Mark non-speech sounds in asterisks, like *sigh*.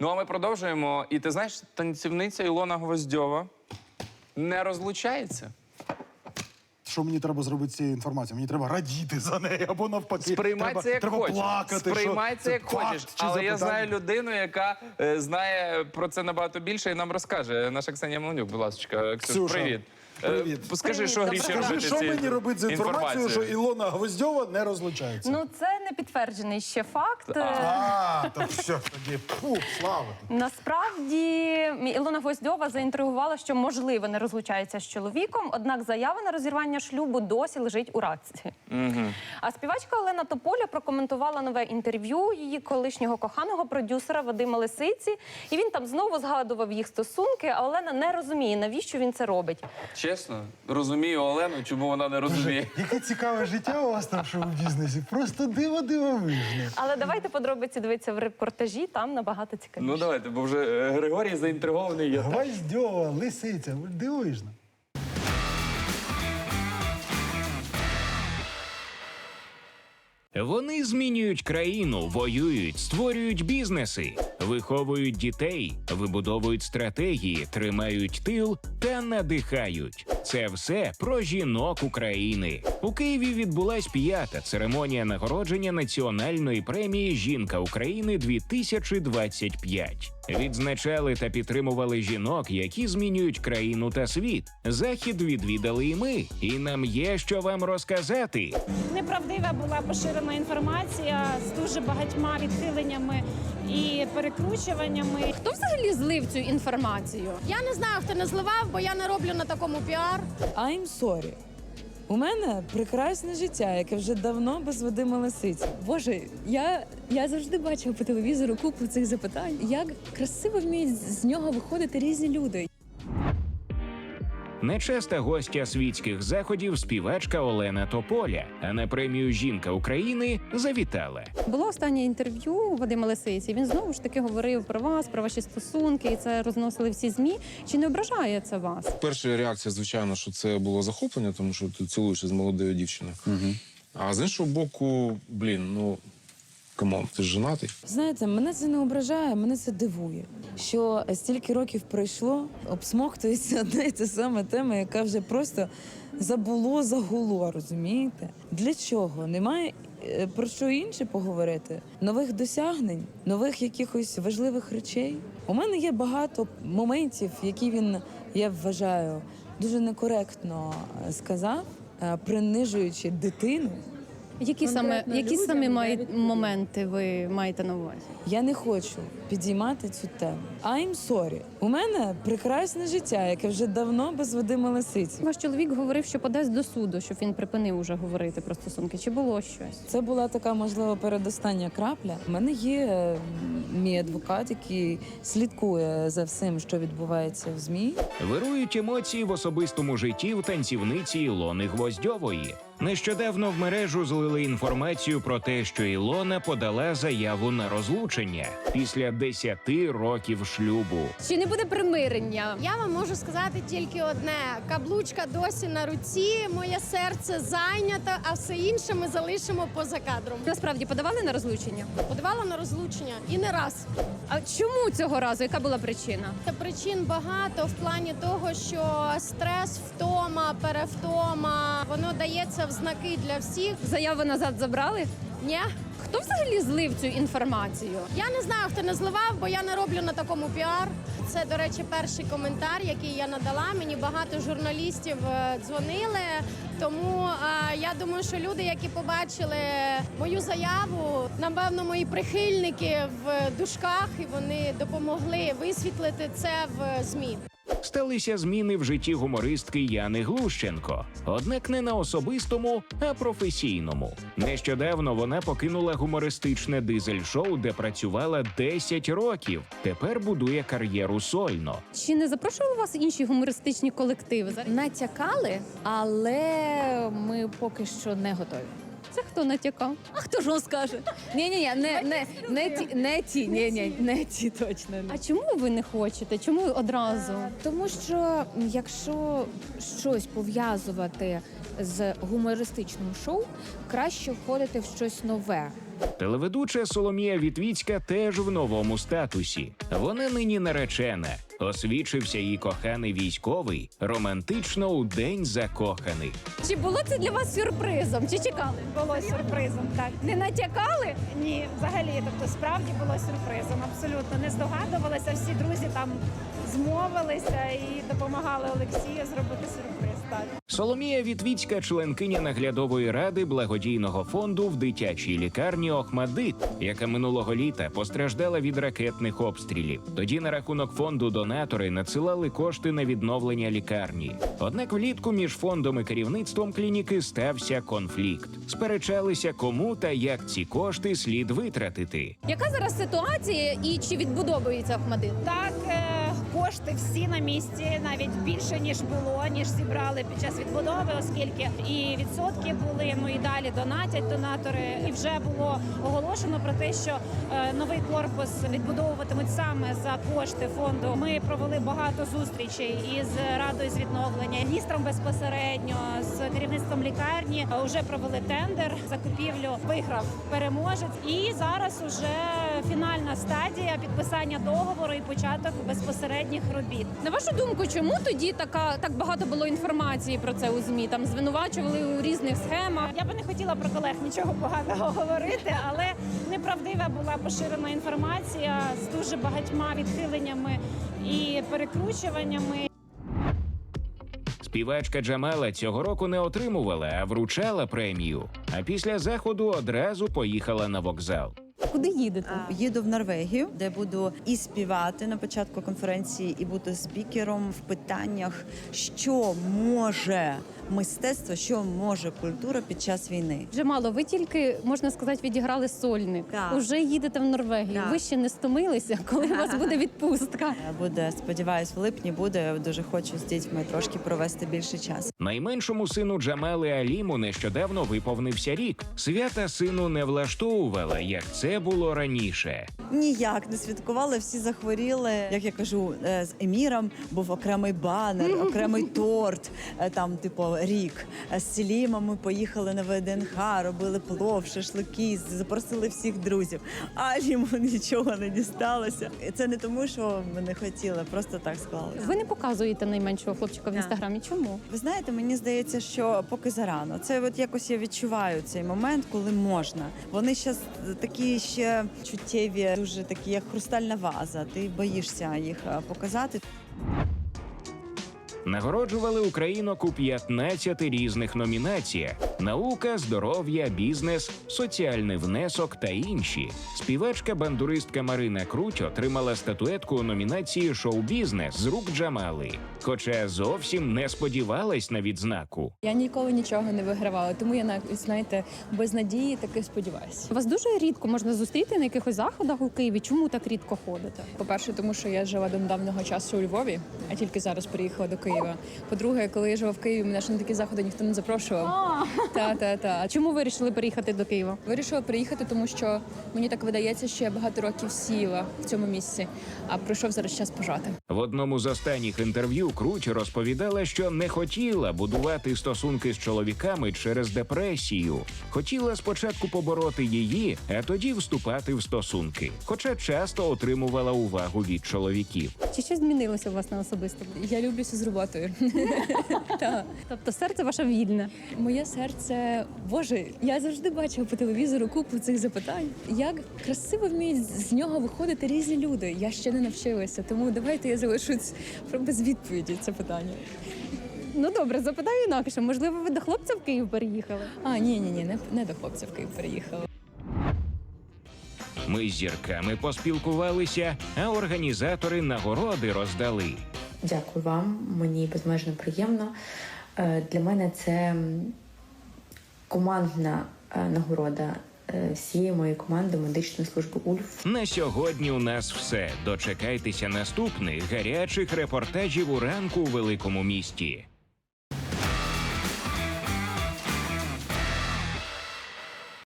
Ну а ми продовжуємо. І ти знаєш, танцівниця Ілона Гвоздьова не розлучається. Що мені треба зробити з цією інформацією? Мені треба радіти за неї або навпаки. Сприймай треба, це як треба хочеш. плакати. Сприймай що це як факт хочеш. чи Але я знаю людину, яка е, знає про це набагато більше і нам розкаже. Наша Ксенія Меланюк, будь ласка, Ксюш, Ксюша, привіт. Е, привіт. Скажи, Привіт, що гріші Скажи, Що цією мені робити з інформацією, що інформацією? Ілона Гвоздьова не розлучається? Ну, це не підтверджений ще факт. А, то все тоді. Фу, слава. Насправді Ілона Гвоздьова заінтригувала, що можливо не розлучається з чоловіком, однак заява на розірвання шлюбу досі лежить у радці. А співачка Олена Тополя прокоментувала нове інтерв'ю її колишнього коханого продюсера Вадима Лисиці. І він там знову згадував їх стосунки. А Олена не розуміє, навіщо він це робить. Чесно, розумію Олену, чому вона не розуміє. *laughs* Яке цікаве життя у вас там в шоу-бізнесі. Просто диво дивовижне. Але давайте подробиці дивитися в репортажі, там набагато цікавіше. Ну давайте, бо вже е, Григорій заінтригований. Я Гвоздьова, лисиця, дивовижно. Вони змінюють країну, воюють, створюють бізнеси, виховують дітей, вибудовують стратегії, тримають тил та надихають. Це все про жінок України. У Києві відбулась п'ята церемонія нагородження національної премії Жінка України 2025. Відзначали та підтримували жінок, які змінюють країну та світ. Захід відвідали і ми, і нам є що вам розказати. Неправдива була поширена інформація з дуже багатьма відхиленнями і перекручуваннями. Хто взагалі злив цю інформацію? Я не знаю, хто не зливав, бо я не роблю на такому піар. I'm sorry. У мене прекрасне життя, яке вже давно без Вадима Лисиці. Боже, я, я завжди бачила по телевізору купу цих запитань. Як красиво вміють з нього виходити різні люди. Нечеста гостя світських заходів співачка Олена Тополя, а на премію Жінка України завітала. Було останнє інтерв'ю у Вадима Лисиці. Він знову ж таки говорив про вас, про ваші стосунки, і це розносили всі змі. Чи не ображає це вас? Перша реакція, звичайно, що це було захоплення, тому що ти цілуєшся з молодою дівчиною. Угу. А з іншого боку, блін, ну камон, ти ж женатий. Знаєте, мене це не ображає, мене це дивує. Що стільки років пройшло, обсмоктується *laughs* одна і та сама тема, яка вже просто забуло, загуло, розумієте? Для чого? Немає е, про що інше поговорити? Нових досягнень, нових якихось важливих речей. У мене є багато моментів, які він, я вважаю, дуже некоректно е, сказав, е, принижуючи дитину. Які саме Конкретно які людям саме мають моменти ви маєте на увазі? Я не хочу підіймати цю тему. I'm sorry. У мене прекрасне життя, яке вже давно без Вадима Лисиці. Ваш чоловік говорив, що подасть до суду, щоб він припинив уже говорити про стосунки. Чи було щось? Це була така, можливо, передостання крапля. У мене є мій адвокат, який слідкує за всім, що відбувається в змі. Вирують емоції в особистому житті в танцівниці Ілони Гвоздьової. Нещодавно в мережу злили інформацію про те, що Ілона подала заяву на розлучення після 10 років шлюбу. Чи не буде примирення? Я вам можу сказати тільки одне: каблучка досі на руці, моє серце зайнято, а все інше ми залишимо поза кадром. Насправді подавали на розлучення? Подавала на розлучення і не раз. А чому цього разу? Яка була причина? Та причин багато в плані того, що стрес, втома, перевтома, воно дається в знаки для всіх. Заяву назад забрали? Ні, Хто взагалі злив цю інформацію? я не знаю, хто не зливав, бо я не роблю на такому піар. Це, до речі, перший коментар, який я надала. Мені багато журналістів е, дзвонили. Тому е, я думаю, що люди, які побачили мою заяву, напевно, мої прихильники в дужках, і вони допомогли висвітлити це в змі. Сталися зміни в житті гумористки Яни Глущенко, однак не на особистому, а професійному. Нещодавно вона покинула гумористичне дизель-шоу, де працювала 10 років. Тепер будує кар'єру сольно. Чи не запрошували вас інші гумористичні колективи? Натякали, але ми поки що не готові. Це хто натякав? А хто ж вам скаже? Ні, ні, ні, не, не, не ті, не ті, ні, ні, не ті точно. не. А чому ви не хочете? Чому одразу? Тому що якщо щось пов'язувати з гумористичним шоу, краще входити в щось нове. Телеведуча Соломія Вітвіцька теж в новому статусі. Вона нині наречена. Освічився її коханий військовий романтично у день закоханих. Чи було це для вас сюрпризом? Чи чекали? Було сюрпризом, так. Не натякали? Ні, взагалі, тобто справді було сюрпризом. Абсолютно не здогадувалися. Всі друзі там змовилися і допомагали Олексію зробити сюрприз. Соломія Вітвіцька, членкиня наглядової ради благодійного фонду в дитячій лікарні Охмадит, яка минулого літа постраждала від ракетних обстрілів. Тоді на рахунок фонду донатори надсилали кошти на відновлення лікарні. Однак влітку між фондом і керівництвом клініки стався конфлікт. Сперечалися, кому та як ці кошти слід витратити. Яка зараз ситуація і чи відбудовується Охмадит? Так, е, кошти всі на місці, навіть більше ніж було, ніж зібрали під час відбудови, оскільки і відсотки були. Ну і далі донатять донатори. І вже було оголошено про те, що е, новий корпус відбудовуватимуть саме за кошти фонду. Ми провели багато зустрічей із радою з відновлення, міністром безпосередньо з керівництвом лікарні. Вже провели тендер закупівлю. Виграв переможець, і зараз уже фінальна стадія підписання договору і початок безпосередніх робіт. На вашу думку, чому тоді така так багато було інформації про це у змі? Там звинувачували у різних схемах. Я би не хотіла про колег нічого поганого *laughs* говорити, але неправдива була поширена інформація з дуже багатьма відхиленнями і перекручуваннями. Співачка Джамала цього року не отримувала, а вручала премію. А після заходу одразу поїхала на вокзал. Куди їдете? Їду в Норвегію, де буду і співати на початку конференції, і бути спікером в питаннях, що може мистецтво, що може культура під час війни. Джамало, ви тільки можна сказати, відіграли сольник. Так. Уже їдете в Норвегію. Так. Ви ще не стомилися, коли у вас буде відпустка. *laughs* Буде, сподіваюсь, в липні буде. Я Дуже хочу з дітьми трошки провести більше часу. Найменшому сину Джамали Аліму нещодавно виповнився рік. Свята сину не влаштовувала, як це було раніше. Ніяк не святкували, всі захворіли. Як я кажу, е, з Еміром був окремий банер, *laughs* окремий торт. е, Там, типу, рік. З Селімом ми поїхали на ВДНХ, робили плов, шашлики, запросили всіх друзів. А йому нічого не дісталося. І Це не тому, що ми не хотіли, просто так склалося. Ви не показуєте найменшого хлопчика в інстаграмі. Чому? Ви знаєте, мені здається, що поки зарано. Це от якось я відчуваю цей момент, коли можна. Вони ще такі ще чуттєві, дуже такі, як хрустальна ваза. Ти боїшся їх показати. Нагороджували українок у 15 різних номінаціях: наука, здоров'я, бізнес, соціальний внесок та інші. Співачка бандуристка Марина Круть отримала статуетку у номінації Шоу-бізнес з рук Джамали, хоча зовсім не сподівалась на відзнаку. Я ніколи нічого не вигравала, тому я навіть знаєте без надії таки сподіваюся. Вас дуже рідко можна зустріти на якихось заходах у Києві. Чому так рідко ходите? По-перше, тому що я жила до недавнього часу у Львові, а тільки зараз переїхала до Києва. По-друге, коли я жила в Києві, мене ж на такі заходи ніхто не запрошував. Та та та. А чому вирішили переїхати до Києва? Вирішила приїхати, тому що мені так видається, що я багато років сіла в цьому місці, а прийшов зараз час пожати. В одному з останніх інтерв'ю Круть розповідала, що не хотіла будувати стосунки з чоловіками через депресію. Хотіла спочатку побороти її, а тоді вступати в стосунки. Хоча часто отримувала увагу від чоловіків. Чи щось змінилося у вас на особистому? Я люблюся з роботою. *laughs* Тобто серце ваше вільне. Моє серце, боже, я завжди бачила по телевізору купу цих запитань. Як красиво вміють з нього виходити різні люди. Я ще не навчилася, тому давайте я залишу ц- без відповіді це питання. Ну добре, запитаю інакше. Можливо, ви до хлопця в Київ переїхали? А ні, ні, ні, не, не до хлопця в Київ переїхала. Ми з зірками поспілкувалися, а організатори нагороди роздали. Дякую вам, мені безмежно приємно. Е, Для мене це командна е, нагорода е, всієї моєї команди медичної служби УЛЬФ. На сьогодні у нас все. Дочекайтеся наступних гарячих репортажів у ранку у великому місті.